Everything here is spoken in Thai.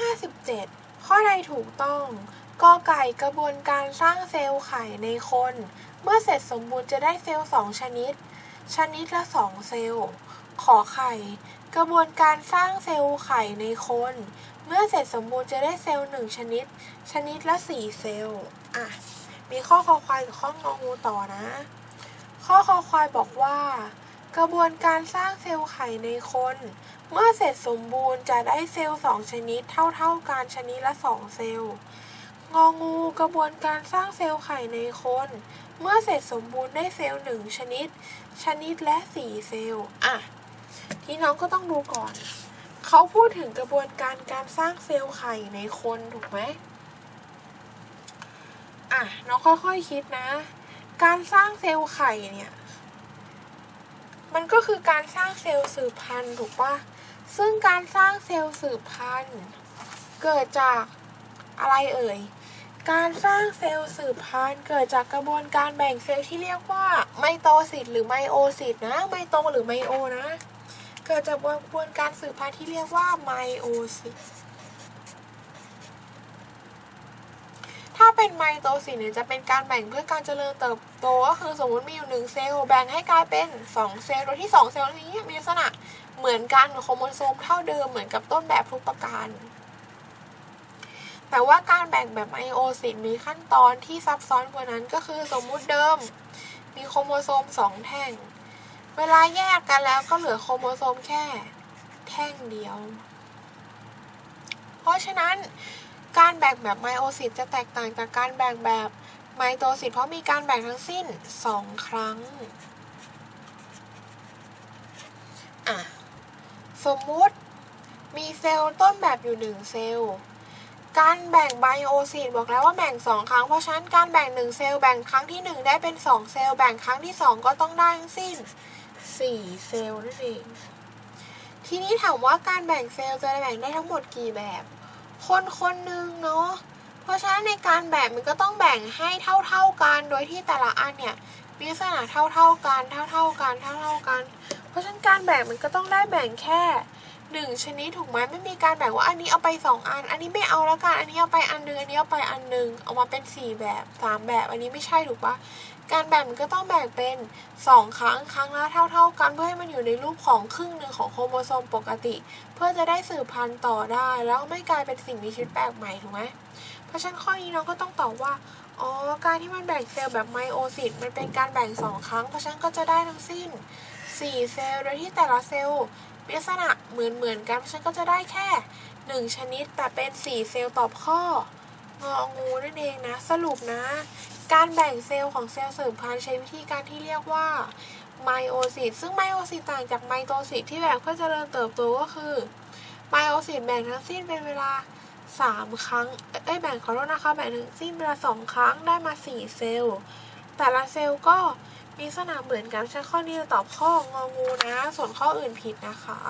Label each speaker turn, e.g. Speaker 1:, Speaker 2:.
Speaker 1: 57 ข้อใดถูกต้องกอไก่กระบวนการสร้างเซลล์ไข่ในคน เมื่อเสร็จสมบูรณ์จะได้เซลล์สองชนิด ชนิดละสองเซลล์ ขอไข่ กระบวนการสร้างเซลล์ไข่ในคน เมื่อเสร็จสมบูรณ์จะได้เซลล์หนึ่งชนิด ชนิดละสี่เซลล์อะมีข้อคอควายกับข้ององูต่อนะ ข้อคอควายบอกว่า กระบวนการสร้างเซลล์ไข่ในคน เมื่อเสร็จสมบูรณ์จะได้เซลล์สองชนิดเท่าๆกันชนิดละสองเซลล์ งองูกระบวนการสร้างเซลล์ไข่ในคน เมื่อเสร็จสมบูรณ์ได้เซลล์หนึ่งชนิด ชนิดและสี่เซลล์ อะ ที่น้องก็ต้องดูก่อน เขาพูดถึงกระบวนการการสร้างเซลล์ไข่ในคนถูกไหมอะ น้องค่อยๆคคิดนะ การสร้างเซลล์ไข่เนี่ย มันก็คือการสร้างเซลล์สืบพันธุ์ถูกปะซึ่งการสร้างเซลล์สืบพันธุ์ เกิดจากอะไรเอ่ย การสร้างเซลล์สืบพันธุ์เกิดจากกระบวนการแบ่งเซลล์ที่เรียกว่าไมโตซิสหรือไมโอซิสนะ ไมโตหรือไมโอนะ เกิดจากกระบวนการสืบพันธุ์ที่เรียกว่าไมโอซิส ถ้า เป็นไมโตซิสเนี่ยจะเป็นการแบ่งเพื่อการเจริญเติบโตก็คือสมมติมีอยู่หนึ่งเซลล์แบ่งให้กลายเป็น 2 เซลล์โดยที่ 2 เซลล์นี้มีลักษณะเหมือนกันโครโมโซมเท่าเดิมเหมือนกับต้นแบบทุกประการ แต่ว่าการแบ่งแบบไมโอซิสมีขั้นตอนที่ซับซ้อนกว่านั้นก็คือสมมุติเดิม มีโครโมโซม 2 แท่ง เวลาแยกกันแล้วก็เหลือโครโมโซมแค่แท่งเดียว เพราะฉะนั้น การแบ่งแบบไมโอซิสจะแตกต่างจากการแบ่งแบบไมโตซิสเพราะมีการแบ่งทั้งสิ้น 2 ครั้งอะสมมุติมีเซลล์ต้นแบบอยู่ 1 เซลล์ การแบ่งไบโอซิสบอกแล้วว่าแบ่ง 2 ครั้ง เพราะฉะนั้นการแบ่ง 1 เซลล์แบ่งครั้งที่ 1 ได้เป็น 2 เซลล์ แบ่งครั้งที่ 2 ก็ต้องได้ทั้งสิ้น 4 เซลล์นั่นเอง ทีนี้ถามว่าการแบ่งเซลล์จะแบ่งได้ทั้งหมดกี่แบบ คนคนหนึ่งเนาะ เพราะฉะนั้นในการแบ่งมันก็ต้องแบ่งให้เท่า ๆกัน โดยที่แต่ละอันเนี่ยมีลักษณะเท่า ๆกัน เท่า ๆกัน เท่า ๆกัน เพราะฉะนั้นการแบ่งมันก็ต้องได้แบ่งแค่ หนึ่งชนิดถูกไหมไม่มีการแบ่งว่าอันนี้เอาไปสองอัน อันนี้ไม่เอาแล้วกันอันนี้เอาไปอันนึงอันนี้เอาไปอันหนึงเอามาเป็นสี่แบบสามแบบ อันนี้ไม่ใช่ถูกปะการแบ่งมันก็ต้องแบ่งเป็นสองครั้งครั้งละเท่า ๆ กันเพื่อให้มันอยู่ในรูปของครึ่งหนึ่งของโครโมโซมปกติ เพื่อจะได้สืบพันธุ์ต่อได้ แล้วไม่กลายเป็นสิ่งมีชีวิตแปลกใหม่ถูกไหมเพราะฉะนั้นข้อนี้น้องก็ต้องตอบว่าอ๋อการที่มันแบ่งเซลล์แบบไมโอซิสมันเป็นการแบ่งสองครั้งเพราะฉะนั้นก็จะได้ทั้งสิ้น 4 เซลล์โดยที่แต่ละเซลล์ ลักษณะเหมือนเหมือนๆกันฉันก็จะได้แค่ 1 ชนิดแต่เป็น 4 เซลล์ต่อข้ององูนั่นเองนะ สรุปนะ การแบ่งเซลล์ของเซลล์สืบพันธุ์ใช้วิธีการที่เรียกว่าไมโอซิสซึ่งไมโอซิสต่างจากไมโตซิสที่แบ่งเพื่อเจริญเติบโตก็คือไมโอซิสแบ่งทั้งสิ้นเป็นเวลาสามครั้งเอ้ยแบ่งขอโทษนะคะแบ่งถึงสิ้นเวลาสองครั้งได้มาสี่เซลล์แต่ละเซลล์ก็ มีสนามเหมือนกันใช้ข้อนี้จะตอบข้ององูนะ ส่วนข้ออื่นผิดนะคะ